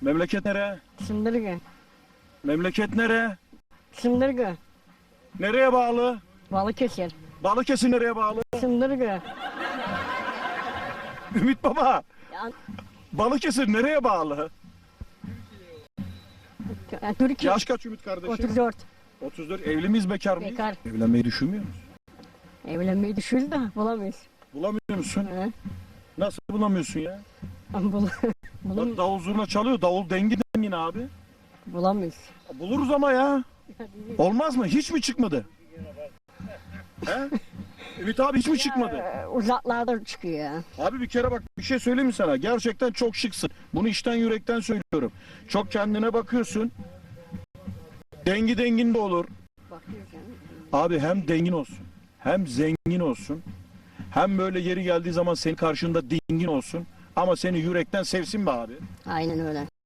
Memleket nere? Sındırgı. Memleket nere? Sındırgı. Nereye bağlı? Balıkesir. Balıkesir nereye bağlı? Sındırgı. Ümit Baba. Ya, Balıkesir nereye bağlı? ya, Türkiye. Yaş kaç Ümit kardeşim? 34. 34. Evli miyiz bekar mıyız? Bekar. Evlenmeyi düşünmüyor musun? Evlenmeyi düşündü de bulamayız. Bulamıyor musun? He. Nasıl bulamıyorsun ya? Bul Bak davul zurna çalıyor. Davul dengi dengin abi. bulamayız. Buluruz ama ya. Olmaz mı? Hiç mi çıkmadı? He? Ümit abi hiç mi çıkmadı? Ee, uzaklarda çıkıyor ya. Abi bir kere bak bir şey söyleyeyim mi sana? Gerçekten çok şıksın. Bunu içten yürekten söylüyorum. Çok kendine bakıyorsun. Dengi dengin de olur. Abi hem dengin olsun. Hem zengin olsun. Hem böyle yeri geldiği zaman senin karşında dingin olsun. Ama seni yürekten sevsin be abi. Aynen öyle.